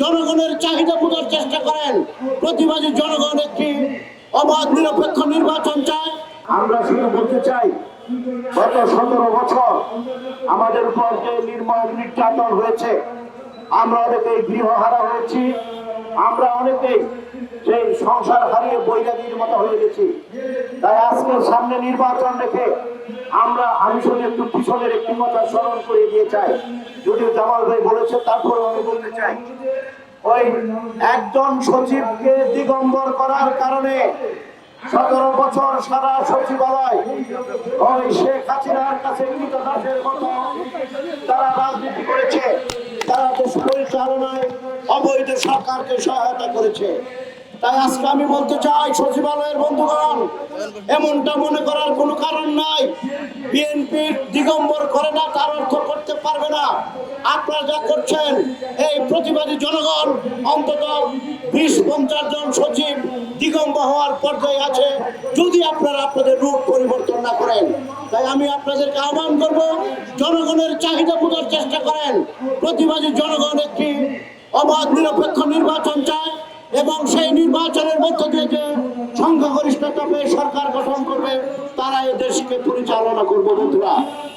জনগণের চাহিদা বোঝার চেষ্টা করেন। প্রতিবাদী জনগণ একটি অবাধ, নিরপেক্ষ নির্বাচন চায়। আমরা শুধু বলতে চাই, গত সতেরো বছর আমাদের উপর যে নির্মম নির্যাতন হয়েছে, আমরা অনেকেই গৃহহারা হয়েছি। আমরা অনেকেই সেই সংসার হারিয়ে বৈরাগীর মতো হয়ে গেছি। তাই আজকে সামনে নির্বাচন রেখে আমরা আমি শুধু একটু পিছনের একটি কথা স্মরণ করে দিয়ে চাই। যদিও জামাল ভাই বলেছে তারপরে আমি বলতে চাই। ওই একজন সচিবকে দিগম্বর করার কারণে সতেরো বছর সারা সচিবালয়, ওই শেখ হাসিনার কাছে মতো তারা রাজনীতি করেছে। তারা দেশ পরিচালনায় অবৈধ সরকারকে সহায়তা করেছে। তাই আজকে আমি বলতে চাই, সচিবালয়ের বন্ধুগণ, এমনটা মনে করার কোনো কারণ নাই। বিএনপি দিগম্বর করে না, তার অর্থ করতে পারবে না। আপনারা যা করছেন, এই প্রতিবাদী জনগণ, অন্তত বিশ পঞ্চাশ জন সচিব দিগম্ব হওয়ার পর্যায়ে আছে। যদি আপনারা আপনাদের রূপ পরিবর্তন না করেন, তাই আমি আপনাদেরকে আহ্বান করব, জনগণের চাহিদা বোঝার চেষ্টা করেন। প্রতিবাদী জনগণ একটি অবাধ নিরপেক্ষ নির্বাচন চায় এবং সেই নির্বাচনের মধ্য দিয়ে যে সংখ্যাগরিষ্ঠতা পেয়ে সরকার গঠন করবে, তারা এই দেশকে পরিচালনা করবে বন্ধুরা।